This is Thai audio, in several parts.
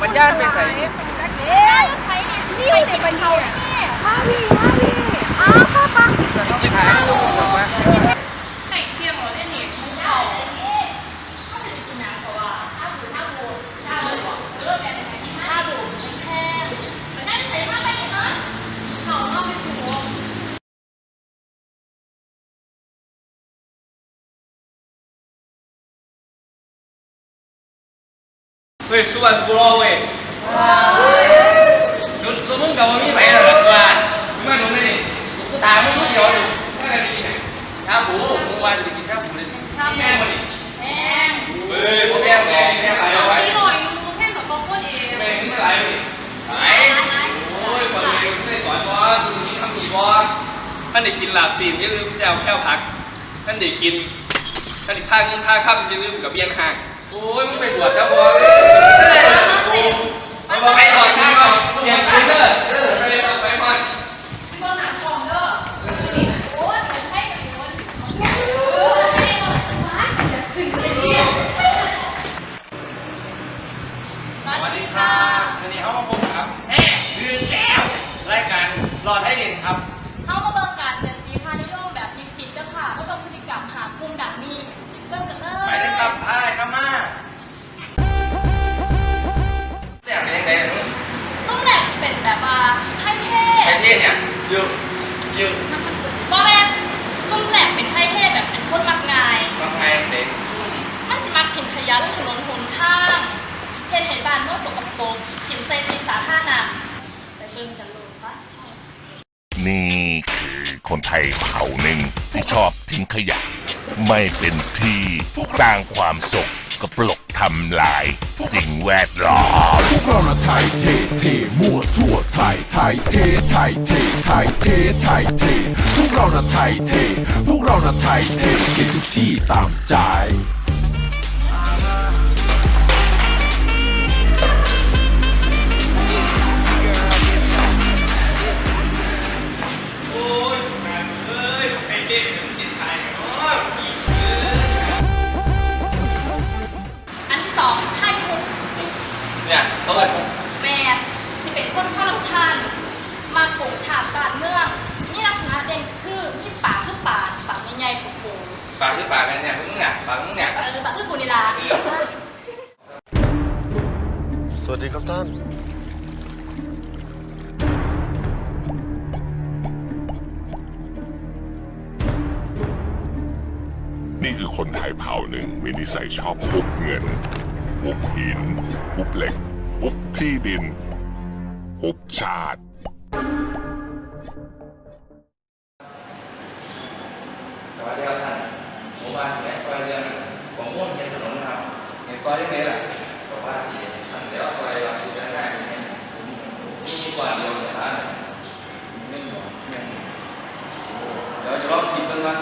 มัญญาเป็นไสเอ๊ใช้เนี่ยนี่เป็นเขาเนี่ยห้าพี่ห้าพี่อ้าวข้าวปะกินข้าว งมาหนุ่มนี่กูถามมึงมึงเดียวอยู่แค่ไหนดีเนี่ยชาบูมึงว่าจะไปกินชาบูเลยชาบูแม่มาดิแพงเฮ้ยแม่แม่แม่ไปเอาไว้สีหน่อยนึงแพงแบบบางคนเองแม่งไม่ไรดิไหนโอ้ยคนเดียวไม่สอนบอสดูนี้ทำดีบอสท่านได้กินหลาบซีนอย่าลืมแจวแค่วผัก ท่านได้กินท่านได้ค่าเงินค่าค่ำอย่าลืมกับเบี้ยห่าง โอ้ยมึงไปบวชซะบอเลยไปไปถอดชาก่อนเปลี่ยนไปเด้อเออไปเลยไปมาเบอร์หนังกล่องเด้อโอ้ยผมให้กับคนเออให้หมดร้านจะขึ้นไปเรียนสวัสดีค่ะวันนี้เขามาพบกับแฮ่ดื่มแก้วรายการหลอดให้เด่นครับ เขามาเบิ่งการเสียสีค่านิยมแบบผิดๆเด้อค่ะก็ต้องพฤติกรรมหาภูมิดักนี้เบิ่งกัน มักถิ่มขยะลงถนนหนทางเห็นเห็นบ้านเมื่อสกปรกถิ่มใส่ที่สาธารณะไปเบิ่งกันเลยปะนี่คือคนไทยเผ่าหนึ่งที่ชอบทิ้งขยะ ไม่เป็นที่สร้างความสุขก็ปลกทำลาย สิ่งแวดล้อมพวกเราน่ะไทยเทเทมั่วทั่วไทยไทยเทไทยเทไทยเทไทยเทพวกเราน่ะไทยเท พวกเราน่ะไทยเทกินทุกที่ตามใจ เนี่ยเขาบอกแม่สิเป็นคนข้ารับชันมาโกงฉาบการเมืองนี่ลักษณะเด่นคือมีปากคือปากปากใหญ่ๆโป่งปากที่ปากกันเนี่ยมึงเนี่ยปากมึงเนี่ยๆเออปากคือกุนิลาสวัสดีครับท่านนี่คือคนไทยเผ่าหนึ่งมีนิสัยชอบฮุบเงิน ฮุบหินฮุบเหล็กฮุบที่ดินฮุบชาติ สวัสดีครับท่านผมมาแม่ซอยเรือนของม่วงเย็นถนนนะครับในซอยเล็กๆล่ะบอกว่าที่ท่านเดี๋ยวซอยเราดูได้ง่ายมีกว่าเดียวเนี่ยท่านไม่หมดเนี่ยเดี๋ยวจะลองคิดกันว่า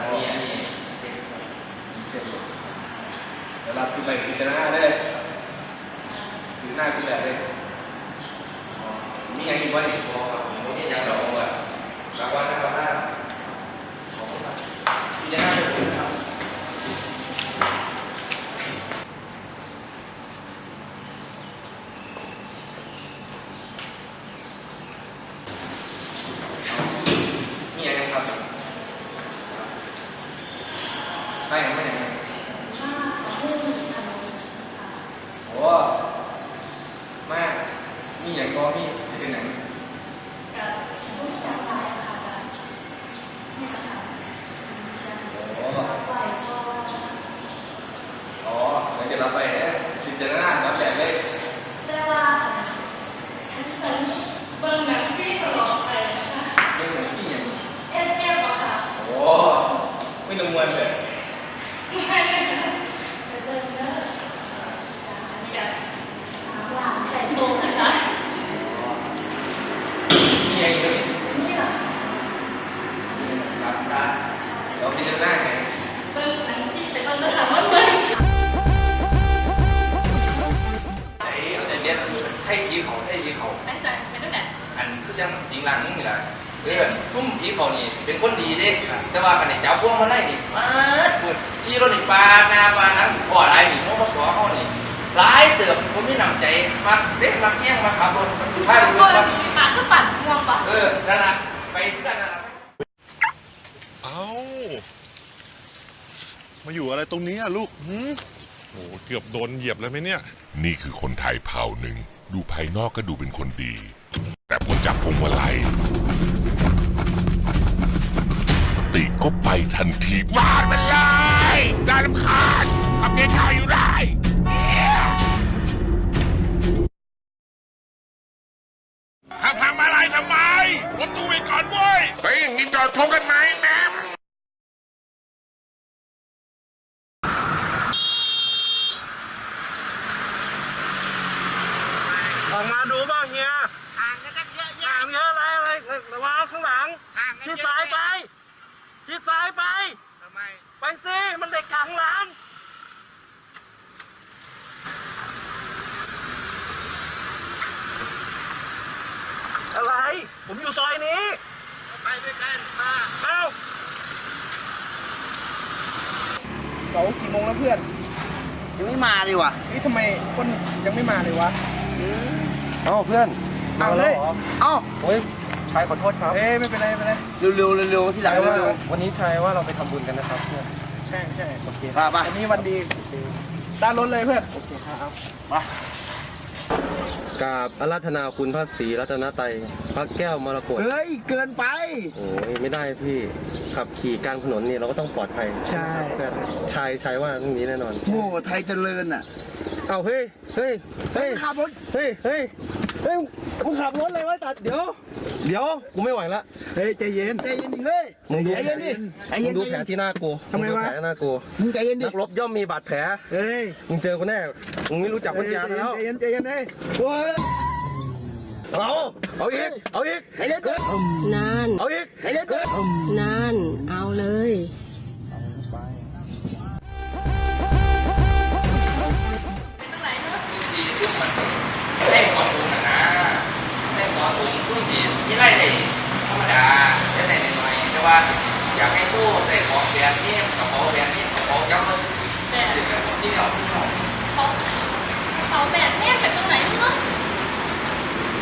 อันนี้อันนี้เช็คเช็ค เดี๋ยวเราคือไปพิจารณาได้คือหน้าคือแบบเลย มีอย่างอีกว่าอีกพอครับผมไม่ใช่ยังดอกว่ากับว่านะครับว่าขอบคุณครับที่จะน่าเป็นคุณครับมีอย่างไรครับได้ยังไม่ยังไงโอ้มากมีอย่างก็มีจะเป็นอย่าง อ๋ออ๋อ แล้วจะรับไปเนี่ยพิจารณารับแบบเลยแต่ว่าฉันสองเบิ่งหนังพี่ตลอดไปนะคะเบิ่งหนังพี่อย่างเอฟเอฟอะค่ะโอ้ไม่ต้องมวนเลย ซุ่มผีเขานี่เป็นคนดีเด้แต่ว่าคันไหนจับพวกมาได้นี่มาพูดขี่รถนี่ปาดหน้าปาดนั้นพ่ออะไรนี่โมมาสอเขานี่ร้ายเติบผมไม่นำใจมาเด็กมาเที่ยงมาขับรถมาดูคท่านดูคนว่าปากก็ปั่นงวงปะเออนั่นน่ะไปเพื่อนนั่นน่ะเอ้ามาอยู่อะไรตรงนี้อะลูกหืมโอ้เกือบโดนเหยียบเลยไหมเนี่ย นี่คือคนไทยเผ่าหนึ่ง ดูภายนอกก็ดูเป็นคนดี แต่พอจับพวงมาลัย ติก็ไปทันทีวางมันเลยน่ารำคาญทำเงี้ยชายอยู่ได้ อะไร ผมอยู่ซอยนี้ก็ไปด้วยกันมาเอ้าเขากี่โมงแล้วเพื่อน ยังไม่มาเลยว่ะนี่ทำไมคนยังไม่มาเลยวะเอ้าเพื่อนเอาเลยเอ้าโอ้ยชายขอโทษครับ เอ้ยไม่เป็นไรไม่เป็นไร เร็วๆเร็วๆที่หลังเร็ววันนี้ชายว่าเราไปทำบุญกันนะครับเพื่อนใช่ใช่โอเคๆมาไปวันนี้วันดีด้านรถเลยเพื่อน โอเคครับมา กราบอาราธนาคุณพระศรีรัตนตรัยพระแก้วมรกตเฮ้ย เกินไป โอ้ยไม่ได้พี่ขับขี่กลางถนนนี่เราก็ต้องปลอดภัยใช่เพื่อนชายชายว่าเรื่องนี้แน่นอน โอ้ไทยเจริญอะ เอาเฮ้ย เฮ้ย เฮ้ย ขับรถ เฮ้ย เฮ้ย เฮ้ย มึงขับรถอะไรวะตัด เดี๋ยว เดี๋ยว กูไม่ไหวละ เฮ้ยใจเย็น ใจเย็นดิเฮ้ย มึงดูใจแผลเย็นดิ ใจมึเย็งนดูใจแผลเย็น ที่หน้ากูทำไมงดูวะแผลหน้ากูมึงใจเย็นดิ นักรบย่อมมีบาดแผล เฮ้ยมึงเจอกูแน่ มึงไม่รู้จักวิทยาซะแล้ว ใจเย็นใจเย็นเฮ้ยโอ้ยเอา เอาอีก เอาอีก ใจเย็นเกินนั่นเอาอีก ใจเย็นเกินนั่น เอ ว่าอยากให้สู้ใส่ของแบรนด์นี้กระเป๋าแบรนด์นี้กระเป๋าย้ำมันหรือแบบที่เราที่เราเขาเขาแบบแม่เป็นตรงไหนเนอะ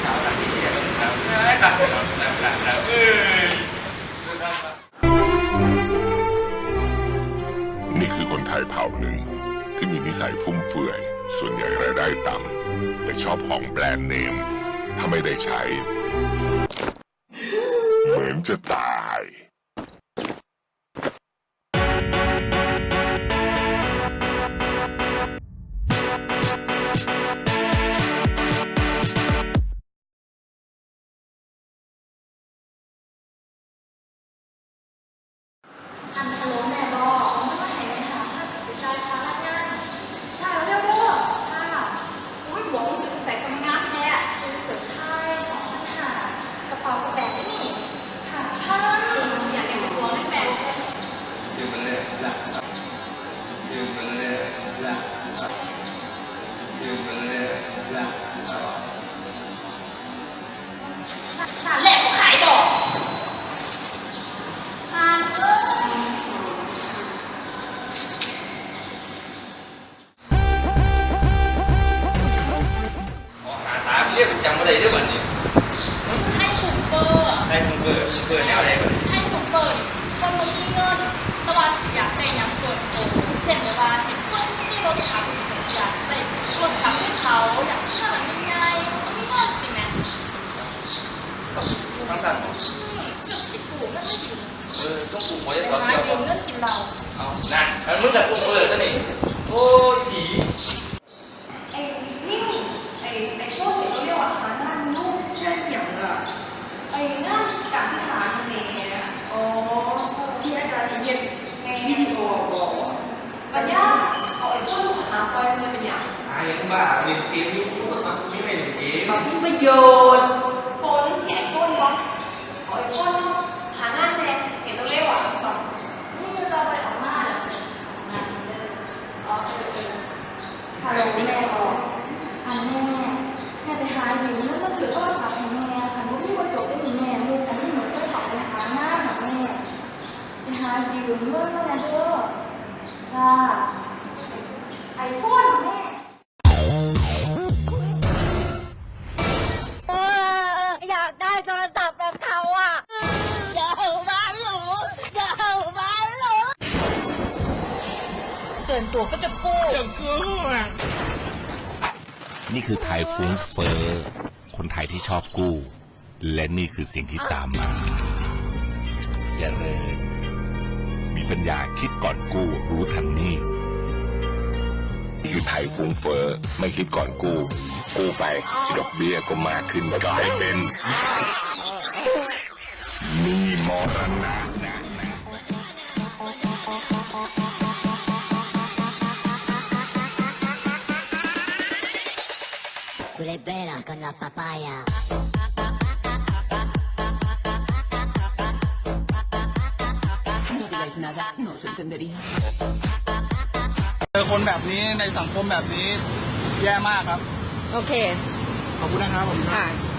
สาวแบบที่เดียวแบบเอ้ยตัดไปแล้วแบบแบบแบบเอ้ยนี่คือคนไทยเผ่าหนึ่งที่มีนิสัยฟุ่มเฟือย ส่วนใหญ่รายได้ต่ำแต่ชอบของแบรนด์เนม ถ้าไม่ได้ใช้ เหมือนจะตาย เออต้องปลูกหัวจะสหาอนเดียวยืมเงินกินเราเอานั่นมันมึงกับคุณเบอร์ซะนี่โอ้ยสีไอ้นี่ไอ้ไอ้พวกที่เขาเรียกว่าหาหน้าลูกเชื่อเกี่ยวกับไอ้หน้าการที่หาเนี่ยอ๋อที่อาจารย์เรียนวิดีโอบอกปัญญาเอาไอ้พวกลูกหาไฟมันเป็นอย่างหาอย่างบ้าเล่นเกมนี่รู้ว่าสักไม่เป็นเกมมีประโยชน์ฝน กินตัวก็จะกู้นี่คือไทยฟุ้งเฟอ้อคนไทยที่ชอบกู้ และนี่คือสิ่งที่ตามมา เจริญ มีปัญญาคิดก่อนกู้รู้ทันหนี่คือไทยฟุ้งเฟอ้อไม่คิดก่อนกู้ กู้ไป ดอกเบี้ยก็มากขึ้นกลายเป็นหนี่มรณะ Tu l'es bella con la papaya. เจอคนแบบนี้ในสังคมแบบนี้แย่มากครับ โอเค ขอบคุณนะครับผมค่ะ